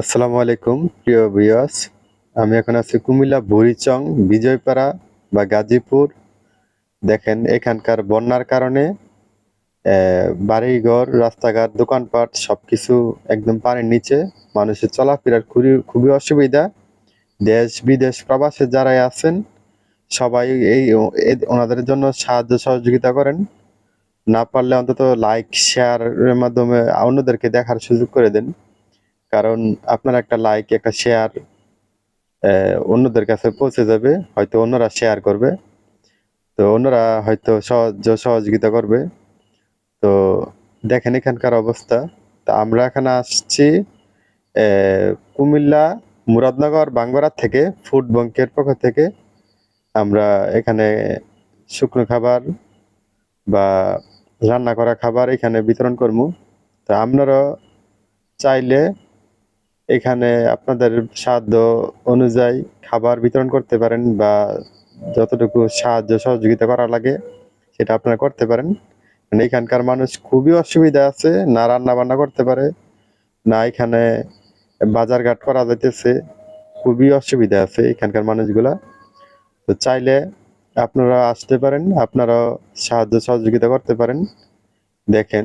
আসসালামু আলাইকুম, প্রিয় ভিউয়ার্স। আমি এখন আছি কুমিল্লা বুড়িচং, বিজয়পাড়া বা গাজীপুর। দেখেন, এখানকার বন্যার কারণে বাড়িঘর, রাস্তাঘাট, দোকানপাট সবকিছু একদম পানির নিচে। মানুষের চলাফেরার খুবই খুবই অসুবিধা। দেশ বিদেশ প্রবাসে যারাই আছেন, সবাই এই ওনাদের জন্য সাহায্য সহযোগিতা করেন। না পারলে অন্তত লাইক শেয়ারের মাধ্যমে অন্যদেরকে দেখার সুযোগ করে দেন। কারণ আপনার একটা লাইক একটা শেয়ার অন্যদের কাছে পৌঁছে যাবে, হয়তো অন্যরা শেয়ার করবে। তো অন্যরা হয়তো সাহায্য সহযোগিতা করবে। তো দেখেন এখানকার অবস্থা। তা আমরা এখানে আসছি কুমিল্লা, মুরাদনগর বাঙ্গরা থেকে, ফুড ব্যাংকের পক্ষ থেকে। আমরা এখানে শুকনো খাবার বা রান্না করা খাবার এখানে বিতরণ করব। তো আপনারা চাইলে এখানে আপনাদের সাধ্য অনুযায়ী খাবার বিতরণ করতে পারেন বা যতটুকু সাহায্য সহযোগিতা করা লাগে, সেটা আপনারা করতে পারেন। মানে এখানকার মানুষ খুবই অসুবিধা আছে, না রান্না বান্না করতে পারে, না এখানে বাজারঘাট করা যাইতেছে, খুবই অসুবিধা আছে এখানকার মানুষগুলা। তো চাইলে আপনারা আসতে পারেন আপনারা সাহায্য সহযোগিতা করতে পারেন। দেখেন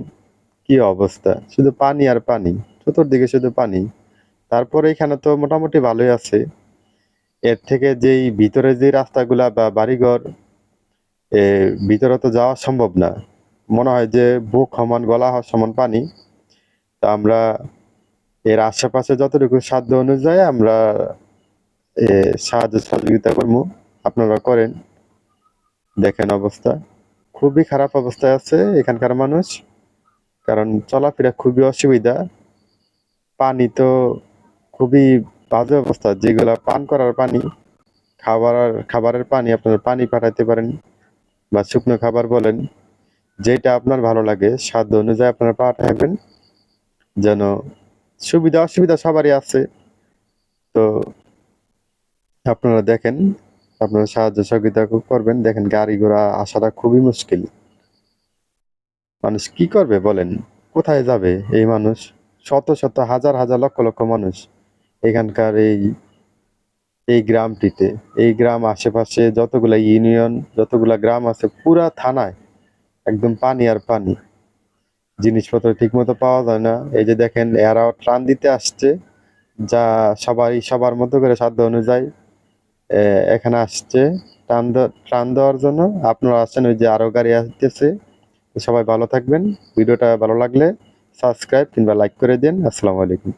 কি অবস্থা, শুধু পানি আর পানি, চতুর্দিকে শুধু পানি। তারপরে এখানে তো মোটামুটি ভালোই আছে। এর থেকে যেই ভিতরে যে রাস্তাগুলা বা বাড়িঘর ভিতরে তো যাওয়া সম্ভব না। মনে হয় যে বুক সমান, গলা সমান পানি। তা আমরা এর আশেপাশে যতটুকু সাধ্য অনুযায়ী আমরা সাহায্য সহযোগিতা করব। আপনারা করেন। দেখেন অবস্থা। খুবই খারাপ অবস্থায় আছে এখানকার মানুষ। কারণ চলাফেরা খুবই অসুবিধা। পানি তো খুবই বাজে অবস্থা, যেগুলা পান করার পানি, খাবার খাবারের পানি, আপনারা পানি পাঠাইতে পারেন বা শুকনো খাবার বলেন যেটা আপনার ভালো লাগে সাধ্য অনুযায়ী আপনারা পাঠাবেন যেন সুবিধা অসুবিধা সবারই আছে। তো আপনারা দেখেন, আপনারা সাহায্য সহযোগিতা করবেন, দেখেন গাড়ি ঘোড়া আসাটা খুবই মুশকিল। মানুষ কি করবে বলেন? কোথায় যাবে এই মানুষ? শত শত, হাজার হাজার লক্ষ লক্ষ মানুষ। এখানকার এই এই গ্রামটিতে, এই গ্রাম আশেপাশে যতগুলা ইউনিয়ন, যতগুলা গ্রাম আছে, পুরা থানায় একদম পানি আর পানি। জিনিসপত্র ঠিক মতো পাওয়া যায় না। এই যে দেখেন, এরাও ত্রাণ দিতে আসছে। যা সবাই সবার মতো করে সাধ্য অনুযায়ী এখানে আসছে। ত্রাণ ত্রাণ দেওয়ার জন্য আপনারা আসছেন ওই যে আরও গাড়ি আসতেছে। সবাই ভালো থাকবেন। ভিডিওটা ভালো লাগলে সাবস্ক্রাইব কিংবা লাইক করে দিন। আসসালামু আলাইকুম।